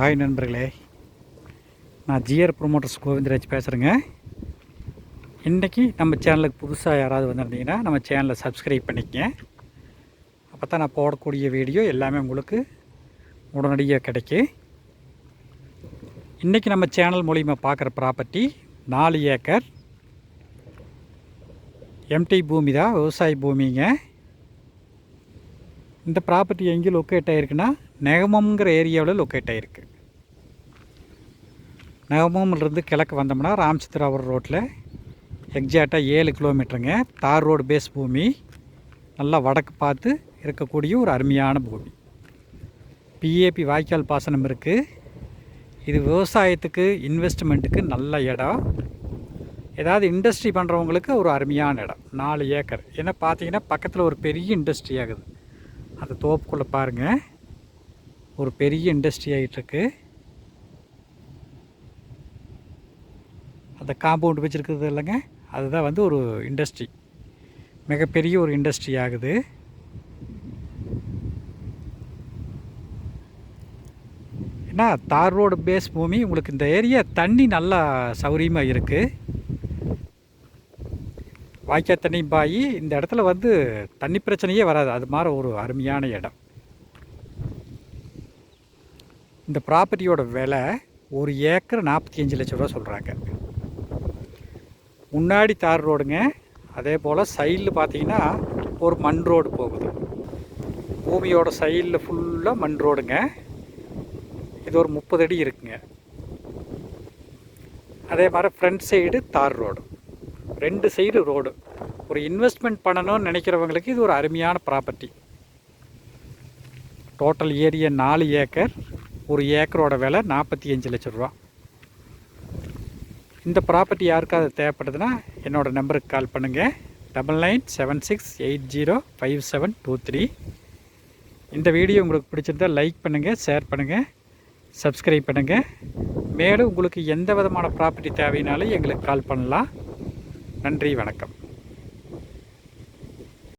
Hi நண்பர்களே. நான் GR promoters Govindaraj பேசுகிறேங்க இன்றைக்கி நம்ம சேனலுக்கு புதுசாக யாராவது வந்திருந்தீங்கன்னா நம்ம சேனலை சப்ஸ்கிரைப் பண்ணிக்கங்க. அப்போ தான் நான் போடக்கூடிய வீடியோ எல்லாமே உங்களுக்கு உடனடியாக கிடைக்கும். இன்றைக்கி நம்ம சேனல் மூலிமா பார்க்குற ப்ராப்பர்ட்டி நாலு ஏக்கர். எம்டி பூமி தான் விவசாய பூமிங்க. இந்த ப்ராப்பர்ட்டி எங்கே லொக்கேட் ஆகிருக்குன்னா நெகமம்ங்கிற ஏரியாவில் லொக்கேட் ஆகிருக்கு நெகமம்லேருந்து கிழக்கு வந்தோம்னா ராமச்சந்திராபுரம் ரோட்டில். எக்ஸாக்டாக ஏழு கிலோமீட்டருங்க. தார் ரோடு பேஸ் பூமி. நல்லா வடக்கு பார்த்து இருக்கக்கூடிய ஒரு அருமையான பூமி. பிஏபி வாய்க்கால் பாசனம் இருக்குது இது விவசாயத்துக்கு இன்வெஸ்ட்மெண்ட்டுக்கு நல்ல இடம். ஏதாவது இண்டஸ்ட்ரி பண்ணுறவங்களுக்கு ஒரு அருமையான இடம். நாலு ஏக்கர். ஏன்னா பார்த்தீங்கன்னா பக்கத்தில் ஒரு பெரிய இண்டஸ்ட்ரி ஆகுது. அந்த தோப்புக்குள்ளே பாருங்கள் ஒரு பெரிய இண்டஸ்ட்ரி ஆகிட்டுருக்கு அந்த காம்பவுண்ட் வச்சுருக்கிறது இல்லைங்க. அதுதான் வந்து ஒரு இண்டஸ்ட்ரி மிகப்பெரிய ஒரு இண்டஸ்ட்ரி ஆகுது. ஏன்னா தார் ரோடு பேஸ் பூமி உங்களுக்கு இந்த ஏரியா தண்ணி நல்லா சௌரியமாக இருக்குது வாய்க்கால் தண்ணி பாயி இந்த இடத்துல வந்து தண்ணி பிரச்சனையே வராது. அது மாதிரி ஒரு அருமையான இடம். இந்த ப்ராப்பர்ட்டியோட விலை ஒரு ஏக்கர் நாற்பத்தி அஞ்சு லட்ச ரூபா சொல்கிறாங்க முன்னாடி தார் ரோடுங்க அதே போல் சைடில் பார்த்தீங்கன்னா ஒரு மண் ரோடு போகுது. பூமியோட சைடில் ஃபுல்லாக மண் ரோடுங்க. இது ஒரு முப்பது அடி இருக்குங்க. அதே மாதிரி ஃப்ரண்ட் சைடு தார் ரோடு. ரெண்டு சைடு ரோடு. ஒரு இன்வெஸ்ட்மெண்ட் பண்ணணும்னு நினைக்கிறவங்களுக்கு இது ஒரு அருமையான ப்ராப்பர்ட்டி. டோட்டல் ஏரியா நாலு ஏக்கர். ஒரு ஏக்கரோட விலை நாற்பத்தி அஞ்சு லட்ச ரூபா. இந்த ப்ராப்பர்ட்டி யாருக்காவது தேவைப்படுதுன்னா என்னோடய நம்பருக்கு கால் பண்ணுங்கள் double nine seven six eight zero five seven two three இந்த வீடியோ உங்களுக்கு பிடிச்சிருந்தால் லைக் பண்ணுங்கள் ஷேர் பண்ணுங்கள் சப்ஸ்கிரைப் பண்ணுங்கள் மேலும் உங்களுக்கு எந்த விதமான ப்ராப்பர்ட்டி தேவைனாலும் எங்களுக்கு கால் பண்ணலாம். நன்றி வணக்கம்.